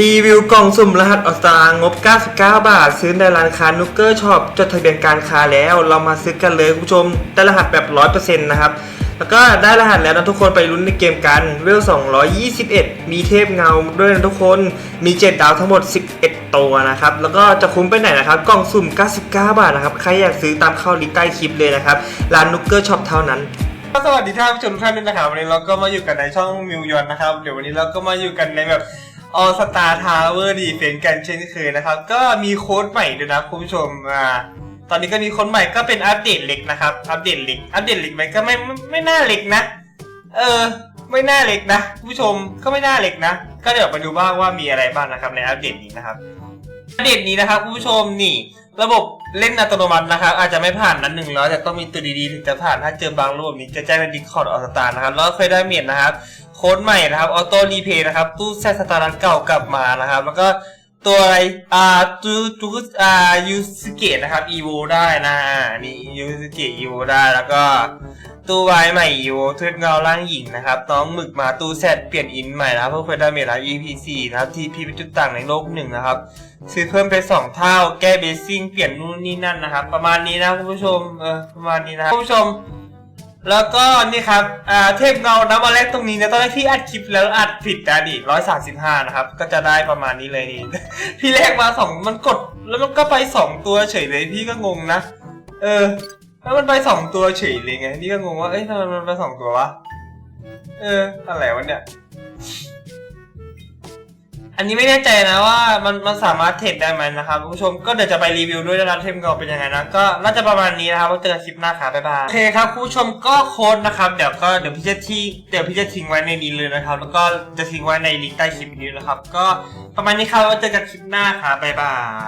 รีวิวกล่องสุ่มรหัสออสตางงบ 99 บาท ซื้อในร้านค้านุกเกอร์ช็อปจดทะเบียนการค้าแล้ว เรามาซื้อกันเลยคุณผู้ชมได้รหัสแบบ 100%นะครับ แล้วก็ได้รหัสแล้วนะทุกคนไปลุ้นในเกมกัน เวล 221 มีเทพเงาด้วยนะทุกคน มี 7 ดาวทั้งหมด 11 ตัวนะครับ แล้วก็จะคุ้มไปไหนนะครับ กล่องสุ่ม 99 บาทนะครับ ใครอยากซื้อตามเข้าลิงก์ใต้คลิปเลยนะครับ ร้านนุกเกอร์ช็อปเท่านั้นสวัสดีท่านผู้ชมทุกท่านด้วยนะครับวันนี้เราก็มาอยู่กันในช่องมิวยอนนะครับ เดี๋ยววันนี้เราก็มาอยู่กันในแบบ All Star Tower Defense กันเช่นเคยนะครับ ก็มีโค้ดใหม่ด้วยนะคุณผู้ชมอ่าตอนนี้ก็มีโค้ดใหม่ก็เป็นอัปเดตเล็กนะครับ อัปเดตเล็ก อัปเดตเล็กไหมก็ไม่ไม่ไม่น่าเล็กนะ เออ ไม่น่าเล็กนะคุณผู้ชมก็ไม่น่าเล็กนะ ก็เดี๋ยวไปดูบ้างว่ามีอะไรบ้างนะครับในอัปเดตนี้นะครับ อัปเดตนี้นะครับคุณผู้ชมนี่ ระบบเล่นอัตโนมัตินะครับ อาจจะไม่ผ่านนั้นหนึ่งร้อยแต่ต้องมีตัวดีๆถึงจะผ่านถ้าเจอบางรูปนี้จะแจ้งในดิสคอร์ดออสตานะครับแล้วเคยได้เมียนนะครับ โค้ดใหม่นะครับออโต้รีเพย์นะครับ ตู้แซสตาร์ทเก่ากลับมานะครับ แล้วก็ตัวอะไรอ่าตูตูอ่ายูสเกตนะครับอีโวได้นะอ่านี่ยูสเกตอีโวได้แล้วก็ตู้วายใหม่อีโวทือดเงาล่างหญิงนะครับน้องหมึกมาตู้แซดเปลี่ยนอินใหม่นะครับเพื่อเฟดาเมจนะครับ EP 4นะครับทีพีเป็นจุดต่างในโลกหนึ่งนะครับซื้อเพิ่มไปสองเท่าแก้เบสซิ่งเปลี่ยนนู่นนี่นั่นนะครับ ประมาณนี้นะคุณผู้ชมเออประมาณนี้นะคุณผู้ชม แล้วก็นี่ครับอ่าเทพเงาน้ำมาแรกตรงนี้เนี่ยตอนแรกพี่อัดคลิปแล้วอัดผิดนะดิร้อยสามสิบห้านะครับ ก็จะได้ประมาณนี้เลยนี่พี่แรกมาสองมันกดแล้วมันก็ไปสองตัวเฉยเลยพี่ก็งงนะ เออ แล้วมันไปสองตัวเฉยเลยไง นี่ก็งงว่า เอ้ยทำไมมันไปสองตัววะ เออ อะไรวะเนี่ย อันนี้ไม่แน่ใจนะว่ามันมันสามารถเทรดได้ไหมนะครับคุณผู้ชมก็เดี๋ยวจะไปรีวิวด้วยนะครับเทมเงาเป็นยังไงนะก็น่าจะประมาณนี้นะครับไว้เจอกันคลิปหน้าครับบ๊ายบายโอเคครับคุณผู้ชมก็โค้ดนะครับเดี๋ยวก็เดี๋ยวพี่จะทิ้งเดี๋ยวพี่จะทิ้งไว้ในนี้เลยนะครับแล้วก็จะทิ้งไว้ในลิงก์ใต้คลิปนี้นะครับก็ประมาณนี้ครับไว้เจอกันคลิปหน้าครับบ๊ายบาย